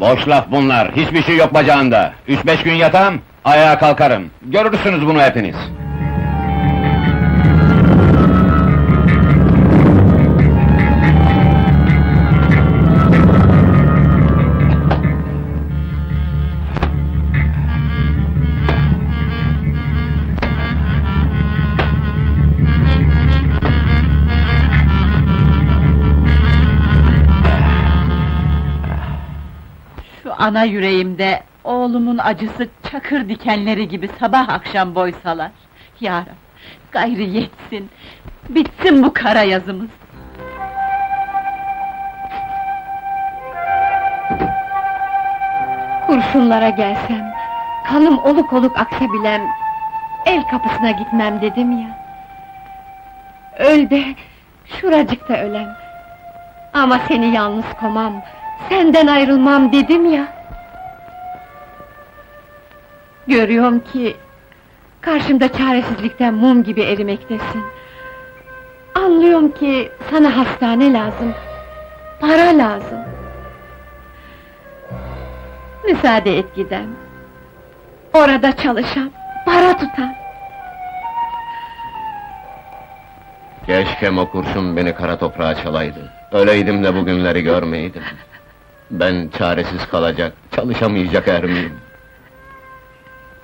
Boş laf bunlar, hiçbir şey yok bacağında. Üç beş gün yatam, ayağa kalkarım. Görürsünüz bunu hepiniz. Ana yüreğimde oğlumun acısı çakır dikenleri gibi sabah akşam boysalar. Ya Rab, gayrı yetsin, bitsin bu kara yazımız. Kurşunlara gelsem, kanım oluk oluk aksabilem, el kapısına gitmem dedim ya. Öl de, şuracıkta ölem. Ama seni yalnız komam, senden ayrılmam dedim ya. Görüyorum ki, karşımda çaresizlikten mum gibi erimektesin. Anlıyorum ki, sana hastane lazım, para lazım. Müsaade et gidem. Orada çalışam, para tutam. Keşke o kurşun beni kara toprağa çalaydı. Öleydim de bugünleri görmeydim. Ben çaresiz kalacak, çalışamayacak er miyim?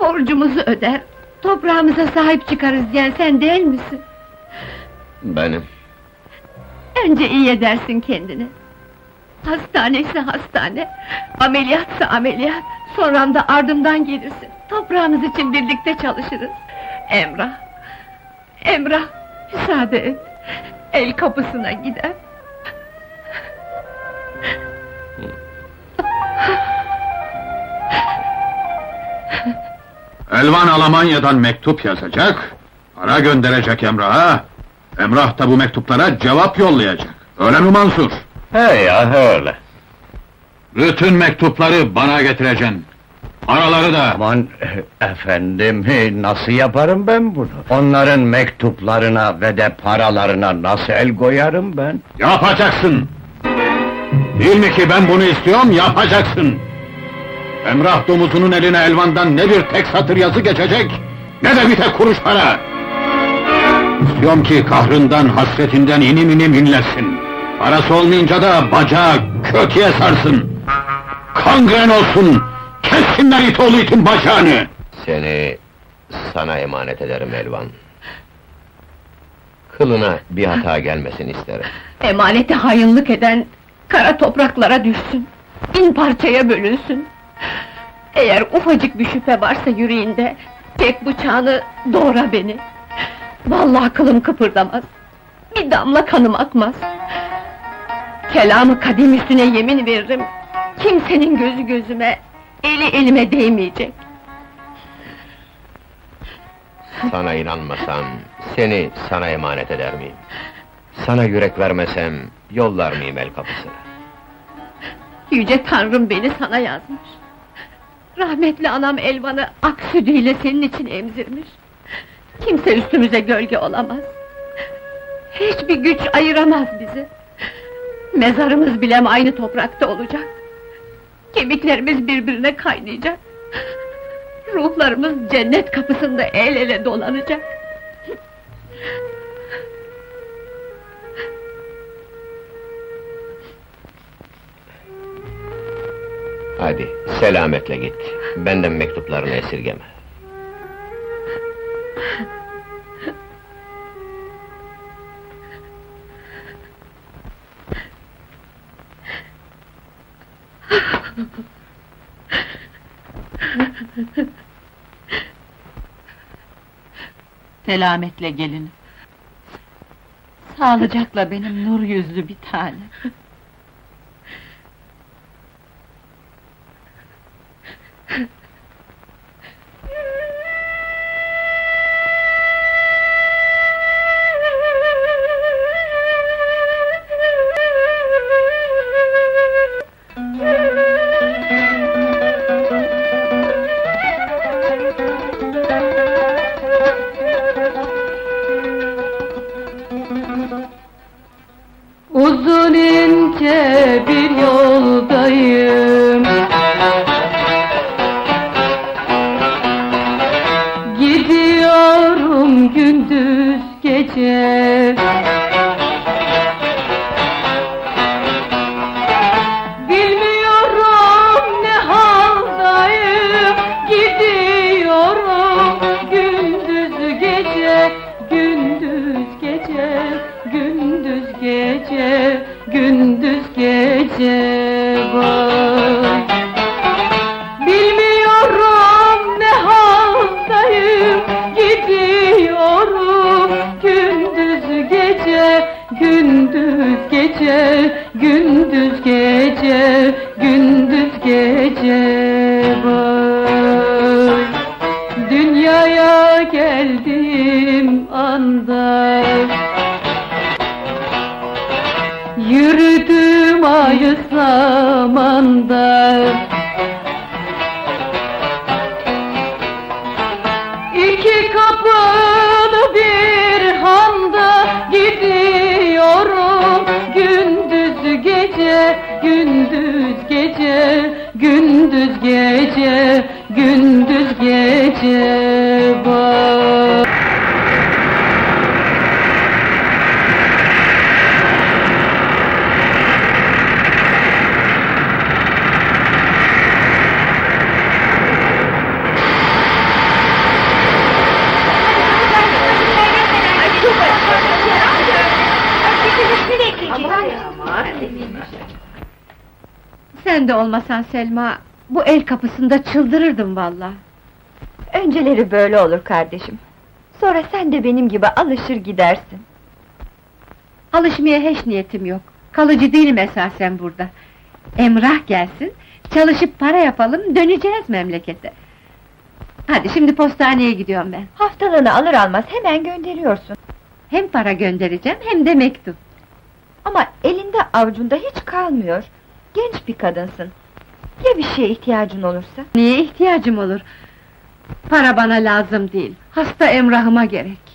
Borcumuzu öder, toprağımıza sahip çıkarız diyen sen değil misin? Benim. Önce iyi edersin kendini. Hastaneyse hastane, ameliyatsa ameliyat, sonra da ardından gelirsin. Toprağımız için birlikte çalışırız. Emrah, Emrah, müsaade et. El kapısına gider. Elvan Almanya'dan mektup yazacak, para gönderecek Emrah'a. Emrah da bu mektuplara cevap yollayacak. Öyle mi Mansur? He ya, öyle. Bütün mektupları bana getireceksin. Paraları da. Aman efendim, nasıl yaparım ben bunu? Onların mektuplarına ve de paralarına nasıl el koyarım ben? Yapacaksın! Değil mi ki ben bunu istiyorum, yapacaksın! Emrah domuzunun eline Elvan'dan ne bir tek satır yazı geçecek, ne de bir tek kuruş para! İstiyorum ki kahrından, hasretinden inim inim inlesin. Parası olmayınca da bacağı köküye sarsın. Kangren olsun, kessinler it oğlu itin bacağını! Seni sana emanet ederim Elvan. Kılına bir hata gelmesin isterim. Emanete hayınlık eden kara topraklara düşsün. Bin parçaya bölünsün. Eğer ufacık bir şüphe varsa yüreğinde, çek bıçağını doğra beni. Vallahi kılım kıpırdamaz. Bir damla kanım akmaz. Kelamı kadim üstüne yemin veririm. Kimsenin gözü gözüme, eli elime değmeyecek. Sana inanmasam, seni sana emanet eder miyim? Sana yürek vermesem, yollar mıyım el kapısına? Yüce Tanrım beni sana yazmış. Rahmetli anam Elvan'ı ak sütüyle senin için emzirmiş. Kimse üstümüze gölge olamaz. Hiçbir güç ayıramaz bizi. Mezarımız bile aynı toprakta olacak. Kemiklerimiz birbirine kaynayacak. Ruhlarımız cennet kapısında el ele dolanacak. Hadi, selametle git. Benden mektuplarını esirgeme. Selametle gelin. Sağlıcakla benim nur yüzlü bir tane. Uzun ince geçer Bilmiyorum ne haldayım Gidiyorum. Gündüz gece Gündüz gece Gündüz gece Gündüz gece Vay gece, gündüz gece, gündüz gece vay. Dünyaya geldim anda Yürüdüm ayı zamanda gündüz gece, gündüz gece, gündüz gece bak. Sen de olmasan Selma, bu el kapısında çıldırırdım vallahi. Önceleri böyle olur kardeşim. Sonra sen de benim gibi alışır gidersin. Alışmaya hiç niyetim yok. Kalıcı değilim esasen burada. Emrah gelsin, çalışıp para yapalım, döneceğiz memlekete. Hadi şimdi postaneye gidiyorum ben. Haftalığını alır almaz hemen gönderiyorsun. Hem para göndereceğim hem de mektup. Ama elinde avucunda hiç kalmıyor. Genç bir kadınsın. Ya bir şeye ihtiyacın olursa? Niye ihtiyacım olur? Para bana lazım değil. Hasta Emrah'ıma gerek.